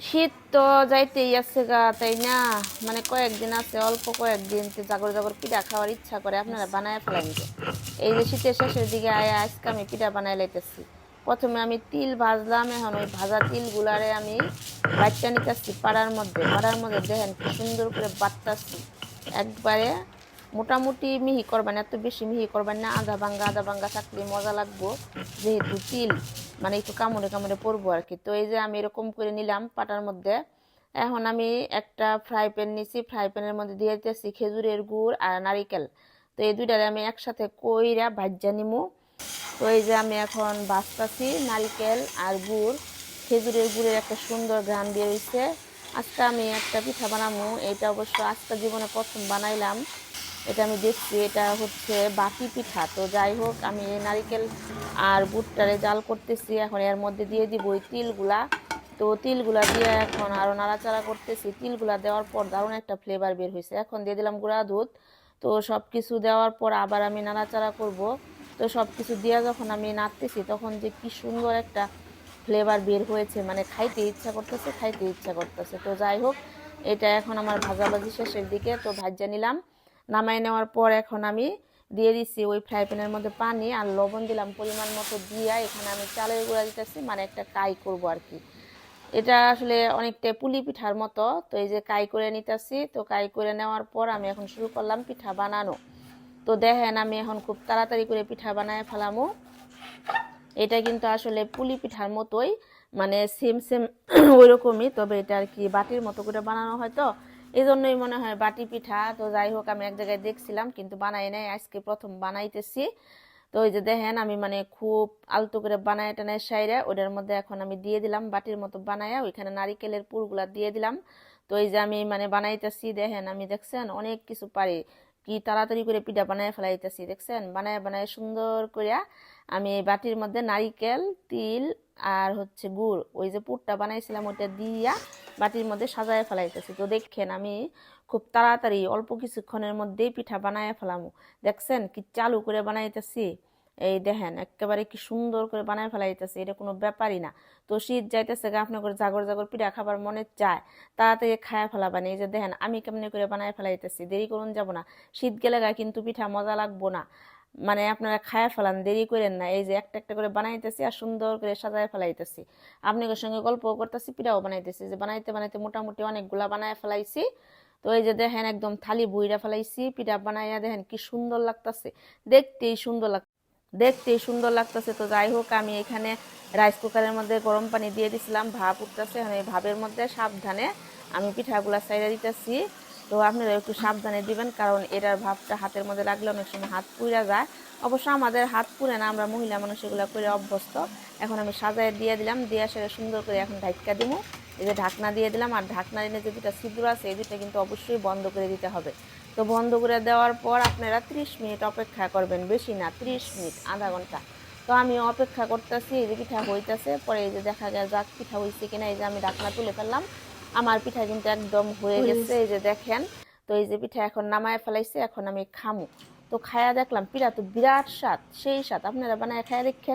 শীত তো যাইতেই আছে গা, তাই না? মানে কয়েকদিন আছে, অল্প কয়েকদিন জাগর জাগর পিঠা খাওয়ার ইচ্ছা করে, আপনারা বানায় ফেলেন এই যে শীতের শেষের দিকে আয় আজকে আমি পিঠা বানাই লাইতেছি। প্রথমে আমি তিল ভাজলাম, এখন ওই ভাজা তিলগুলারে আমি বাচ্চা নিতেছি পাড়ার মধ্যে। পাড়ার মধ্যে দেখেন কি সুন্দর করে বাটতাছি। একবারে মোটামুটি মিহি করবেন, এত বেশি মিহি করবেন না, আধা ভাঙ্গা আধা ভাঙ্গা থাকলে মজা লাগবো, যেহেতু তিল। মানে একটু কামড়ে কামড়ে পড়ব আর কি। তো এই যে আমি এরকম করে নিলাম পাটার মধ্যে। এখন আমি একটা ফ্রাই প্যান নিছি ফ্রাই প্যানের মধ্যে দিয়ে দিতেছি খেজুরের গুড় আর নারিকেল। তো এই দুইটারে আমি একসাথে কইরা ভাজ্যা নিমু। তো এই যে আমি এখন বাঁচতাছি নারিকেল আর গুড়। খেজুরের গুড়ের একটা সুন্দর ঘ্রাণ দিয়ে রয়েছে আজকে আমি একটা পিঠা বানাবো এটা অবশ্য আজকে জীবনে প্রথম বানাইলাম। এটা আমি দেখছি, এটা হচ্ছে বাটি পিঠা। তো যাই হোক, আমি এই নারিকেল আর বুটটারে জাল করতেছি, এখন এর মধ্যে দিয়ে দিব ওই তিলগুলা। তো তিলগুলা দিয়ে এখন আরও নাড়াচাড়া করতেছি। তিলগুলা দেওয়ার পর দারুণ একটা ফ্লেভার বের হয়েছে এখন দিয়ে দিলাম গুঁড়া দুধ। তো সব কিছু দেওয়ার পর আবার আমি নাড়াচাড়া করব। তো সব কিছু দিয়ে যখন আমি নাড়তেছি, তখন যে কি সুন্দর একটা ফ্লেভার বের হয়েছে। মানে খাইতে ইচ্ছা করতেছে, খাইতে ইচ্ছা করতেছে। তো যাই হোক, এটা এখন আমার ভাজাভাজি শেষের দিকে। তো ভাজা নিলাম। নামাই নেওয়ার পর এখন আমি দিয়ে দিচ্ছি ওই ফ্রাই প্যানের মধ্যে পানি আর লবণ দিলাম পরিমাণ মতো দিয়ে এখানে আমি চালের গুঁড়া দিতেছি মানে একটা কাই করব আর কি। এটা আসলে অনেকটা পুলি পিঠার মতো, তো এই যে কাই করে নিতেছি, তো কাই করে নেওয়ার পর আমি এখন শুরু করলাম পিঠা বানানো। তো দেখেন আমি এখন খুব তাড়াতাড়ি করে পিঠা বানায় ফেলামো। এটা কিন্তু আসলে পুলি পিঠার মতোই মানে সেম সেম ওইরকমই, তবে এটা আর কি বাটির মতো করে বানানো হয় তো। এই জন্যই মনে হয় বাটি পিঠা। তো যাই হোক, আমি এক জায়গায় দেখছিলাম, কিন্তু বানাই নাই। আজকে প্রথম বানাইতেছি। তো ওই যে দেখেন, আমি মানে খুব আলতো করে বানায় টানায় সাইরে ওটার মধ্যে এখন আমি দিয়ে দিলাম, বাটির মতো বানায়া, ওইখানে নারিকেলের পুরগুলা দিয়ে দিলাম। তো এই যে আমি মানে বানাইতেছি, দেখেন, আমি দেখছেন, অনেক কিছু পারি। কি তাড়াতাড়ি করে পিঠা বানায় ফেলাইতেছি, দেখছেন? বানায় বানায় সুন্দর করিয়া আমি বাটির মধ্যে নারিকেল, তিল আর হচ্ছে গুড়, ওই যে পুরটা বানাইছিলাম, ওইটা দিয়া বাটির মধ্যে সাজায় ফেলাইতেছি। তো দেখেন আমি খুব তাড়াতাড়ি অল্প কিছুক্ষণের মধ্যেই পিঠা বানায় ফেলামু। দেখছেন কি চালু করে বানাইতেছি? এই দেখেন, একেবারে কি সুন্দর করে বানায় ফেলাইতেছে, এটা কোনো ব্যাপারই না। তো শীত যাইতেছে গা আপনি করে জাগর জাগর পিঠা খাবার মনে চায়, তাড়াতাড়ি খায়া ফেলাবানি। এই যে দেখেন, আমি কেমনি করে বানায় ফেলাইতেছি? দেরি করুন, যাব না। শীত গেলে গা কিন্তু পিঠা মজা লাগবো না। মানে আপনারা খায়া ফেলান, দেরি করেন না। এই যে একটা একটা করে বানাইতেছি আর সুন্দর করে সাজায় ফেলাইতেছি। আপনাদের সঙ্গে গল্প করতেছি পিঠাও বানাইতেছি। যে বানাইতে বানাইতে মোটামুটি অনেকগুলা বানায় ফেলাইছি। তো এই যে দেখেন একদম থালি বুইরা ফেলাইছি পিঠা বানাইয়া দেখেন কি সুন্দর লাগতাছে। দেখতেই সুন্দর লাগ দেখতেই সুন্দর লাগতেছে। তো যাই হোক, আমি এখানে রাইস কুকারের মধ্যে গরম পানি দিয়ে দিছিলাম। ভাপ উঠতেছে এই ভাবের মধ্যে সাবধানে আমি পিঠাগুলা সাইডে দিতেছি। তো আপনারা একটু সাবধানে দিবেন, কারণ এটার ভাবটা হাতের মধ্যে লাগলে অনেক সময় হাত পুড়ে যায়। অবশ্য আমাদের হাত পুড়ে না, আমরা মহিলা মানুষ এগুলো করে অভ্যস্ত। এখন আমি সাজায় দিয়ে দিলাম, দিয়ে সেটা সুন্দর করে এখন ঢাকা দিব। এই যে ঢাকনা দিয়ে দিলাম, আর ঢাকনা এনে যে দুটা ছিদ্র আছে, এই দুটা কিন্তু অবশ্যই বন্ধ করে দিতে হবে। তো বন্ধ করে দেওয়ার পর আপনারা ত্রিশ মিনিট অপেক্ষা করবেন, বেশি না, ত্রিশ মিনিট, আধা ঘণ্টা। তো আমি অপেক্ষা করতেছি, এই যে পিঠা হইতেছে, পরে এই যে দেখা যায় যাক পিঠা হয়েছে কিনা, এই যে আমি ঢাকনা তুলে ফেললাম। আমার পিঠা কিন্তু একদম হয়ে গেছে এই যে দেখেন। তো এই যে পিঠা এখন নামায় ফেলাইছে এখন আমি খামু। তো খায়া দেখলাম পিঠা তো বিরাট স্বাদ সেই স্বাদ। আপনারা বানায় খায়া দেখেন।